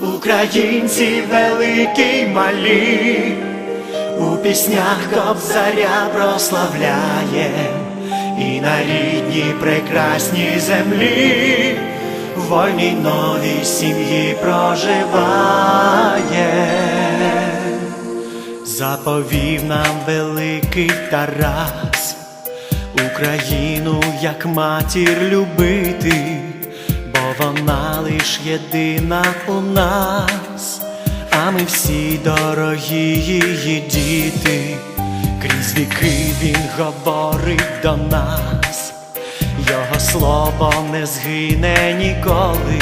Українці великі малі, у піснях кобзаря прославляє, і на рідній прекрасній землі, в вольній новій сім'ї проживає. Заповів нам великий Тарас, Україну як матір любити, лиш єдина у нас, а ми всі дорогі її діти, крізь віки він говорить до нас, його слово не згине ніколи,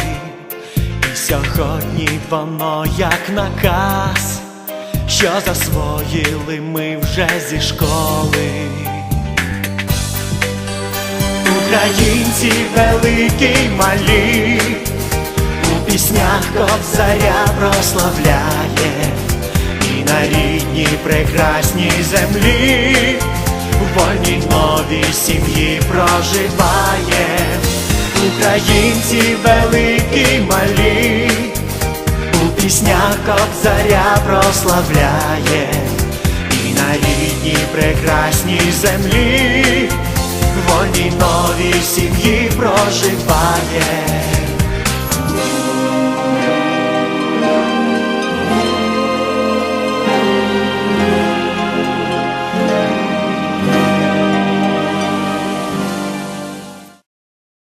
і сьогодні воно як наказ що засвоїли ми вже зі школи. Українці великі малі, піснях кобзаря прославляє, і на рідній прекрасній землі, в вольній новій сім'ї проживає. Українці великі малі, у піснях кобзаря прославляє, і на рідній прекрасній землі, в вольній новій сім'ї проживає.